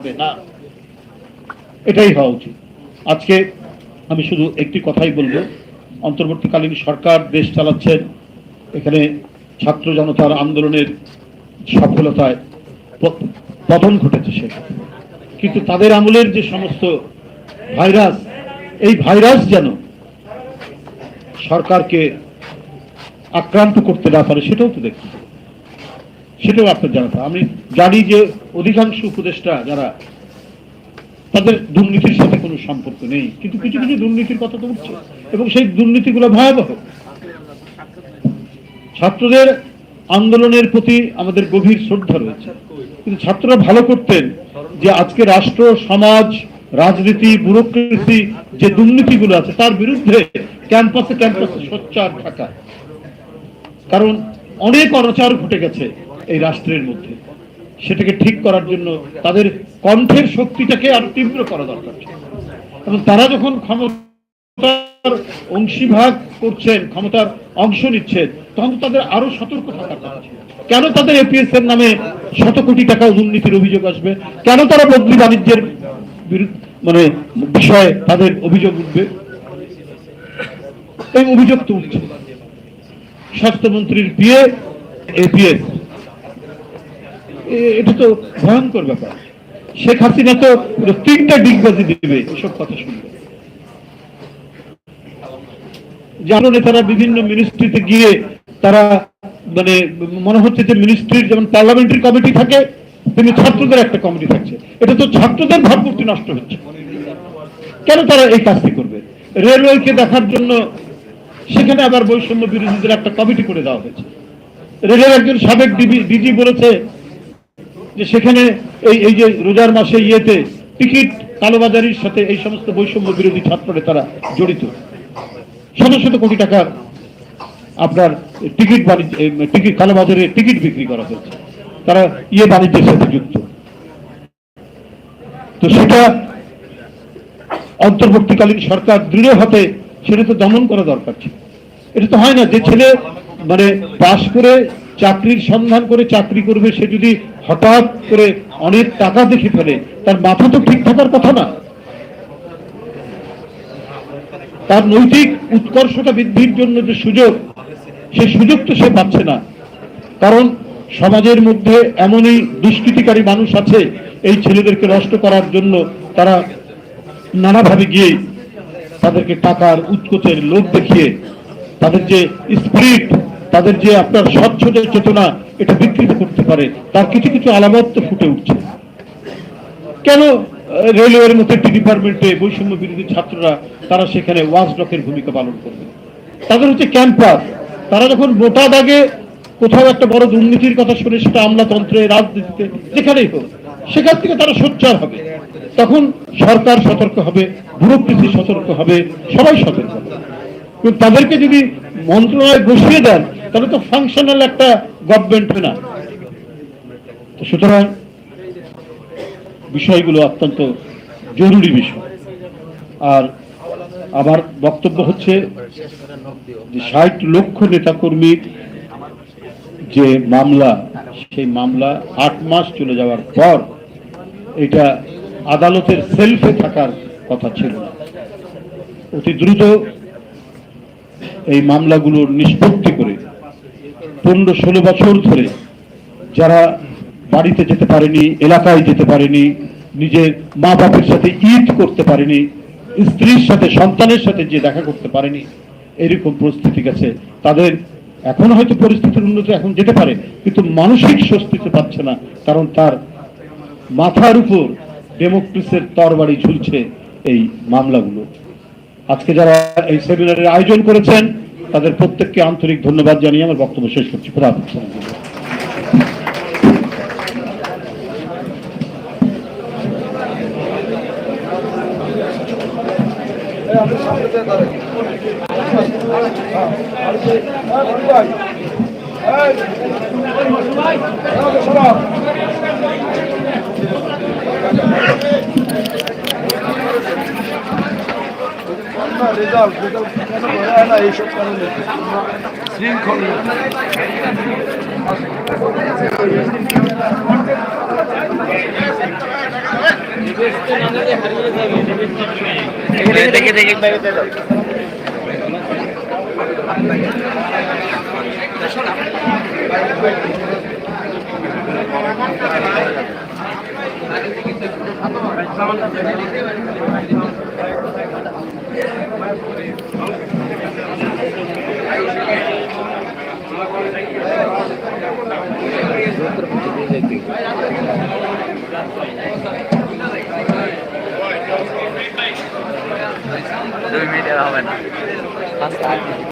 হবে না। এটাই হওয়া উচিত। আজকে আমি শুধু একটি কথাই বলব। অন্তর্বর্তীকালীন সরকার দেশ চালাচ্ছেন এখানে ছাত্র জনতার আন্দোলনের সফলতায় পতন ঘটেছে সে কিন্তু তাদের আমলের যে সমস্ত ভাইরাস, এই ভাইরাস যেন সরকারকে আক্রান্ত করতে না পারে, সেটাও তো হবে। সেটাও আপনার জানাতে আমি জানি যে অধিকাংশ উপদেষ্টা যারা, তাদের দুর্নীতির সাথে কোনো সম্পর্ক নেই, কিন্তু কিছু কিছু দুর্নীতির কথা তো উঠছে এবং সেই দুর্নীতিগুলো ভয়াবহ। ছাত্রদের আন্দোলনের প্রতি আমাদের গভীর শ্রদ্ধা রয়েছে। কিন্তু ছাত্ররা ভালো করতেন যে আজকে রাষ্ট্র, সমাজ, রাজনীতি, ব্যুরোক্রেসি যে দুর্নীতিগুলো আছে, তার বিরুদ্ধে ক্যাম্পাসে ক্যাম্পাসে সোচ্চার থাকা। কারণ অনেক অনাচার ঘটে গেছে। এই রাষ্ট্রের মধ্যে। সেটাকে ঠিক করার জন্য তাদের কণ্ঠের শক্তিটাকে আরও তীব্র করা দরকার এবং তারা যখন ক্ষমতার অংশীভাগ করছেন, ক্ষমতার অংশ নিচ্ছেন, তখন তাদের আরও সতর্ক থাকার কথা কেন তাদের এপিএস এর নামে শত কোটি টাকা দুর্নীতির অভিযোগ আসবে? কেন তারা বদলি বাণিজ্যের মানে বিষয়ে তাদের অভিযোগ উঠবে? এই অভিযোগ তো উঠছে স্বাস্থ্যমন্ত্রীর বিয়ে এপিএস এটা তো ভয়ঙ্কর ব্যাপার। শেখ হাসিনা তো তিনটা ডিগবাজি দিবে, এসব কথা শুনবে। জানো নেতারা বিভিন্ন মিনিস্ট্রিতে গিয়ে তারা মানে মনে হচ্ছে যে মিনিস্ট্রির যেমন পার্লামেন্টারি কমিটি থাকে, তেমনি ছাত্রদের একটা কমিটি থাকছে। এটা তো ছাত্রদের ভাবমূর্তি নষ্ট হচ্ছে। কেন তারা এই কাজটি করবে? রেলওয়েকে দেখার জন্য সেখানে আবার বৈষম্য বিরোধীদের একটা কমিটি করে দেওয়া হয়েছে। রেলের একজন সাবেক ডিজি বলেছে যে সেখানে এই এই যে রোজার মাসে ইয়েতে টিকিট কালোবাজারির সাথে এই সমস্ত বৈষম্য বিরোধী ছাত্র নেতারা জড়িত। শত শত কোটি টাকার আপনার টিকিট বাণিজ্য টিকিট, কালোবাজারে টিকিট বিক্রি করা হয়েছে। তারা ইয়ে বাণিজ্যের সাথে যুক্ত। তো সেটা অন্তর্বর্তীকালীন সরকার দৃঢ় হতে সেটা তো দমন করা দরকার ছিল। এটা তো হয় না, যে ছেলে মানে পাশ করে চাকরির সন্ধান করে চাকরি করবে, সে যদি হঠাৎ করে অনেক টাকা দেখে ফেলে, তার মাথা তো ঠিক থাকার কথা না। তার নৈতিক উৎকর্ষতা বৃদ্ধির জন্য যে সুযোগ, সে সুযোগ তো সে পাচ্ছে না। কারণ সমাজের মধ্যে এমনই দুষ্কৃতিকারী মানুষ আছে, এই ছেলেদেরকে নষ্ট করার জন্য তারা নানাভাবে গিয়ে তাদেরকে টাকার উৎকোচের লোভ দেখিয়ে, তাদের যে স্পিরিট তাদের যে আপনার স্বচ্ছ যে চেতনা এটা বিকৃত করতে পারে, তার কিছু কিছু আলামত তো ফুটে উঠছে। কেন রেলওয়ের মতো একটি ডিপার্টমেন্টে বৈষম্য বিরোধী ছাত্ররা, তারা সেখানে ওয়াচডকের ভূমিকা পালন করবে? তাদের হচ্ছে ক্যাম্পাস। তারা যখন মোটা দাগে কোথাও একটা বড় দুর্নীতির কথা শুনে সেটা আমলাতন্ত্রে রাজনীতিতে যেখানেই হোক, সেখান থেকে তারা সোচ্চার হবে। তখন সরকার সতর্ক হবে, ব্যুরোক্রেসি সতর্ক হবে, সবাই সতর্ক হবে। তাদেরকে যদি মন্ত্রণালয় বসিয়ে দেন তাহলে তো ফাংশনাল একটা গভর্নমেন্ট না। সুতরাং বিষয়গুলো অত্যন্ত জরুরি বিষয়। আর আমার বক্তব্য হচ্ছে যে ষাট লক্ষ নেতাকর্মীর যে মামলা, সেই মামলা আট মাস চলে যাওয়ার পর এটা আদালতের সেলফে থাকার কথা ছিল না। অতি দ্রুত এই মামলাগুলোর নিষ্পত্তি করে পনেরো ষোলো বছর ধরে যারা বাড়িতে যেতে পারেনি, এলাকায় যেতে পারেনি, নিজের মা বাপের সাথে ঈদ করতে পারেনি, স্ত্রীর সাথে, সন্তানের সাথে যে দেখা করতে পারেনি, এরকম পরিস্থিতি গেছে তাদের এখন হয়তো পরিস্থিতির উন্নতি এখন যেতে পারে, কিন্তু মানসিক স্বস্তিতে পাচ্ছে না, কারণ তার মাথার উপর ডেমোক্রেসির তরবারি ঝুলছে এই মামলাগুলো। আজকে যারা এই সেমিনারের আয়োজন করেছেন তাদের প্রত্যেককে আন্তরিক ধন্যবাদ জানিয়ে আমার বক্তব্য শেষ করছি Bedava, bedava dükkanı böyle hala eşofmanı dedi. Lincoln. দেখে দেখে Thank you. দুই মিনিটের হবে না।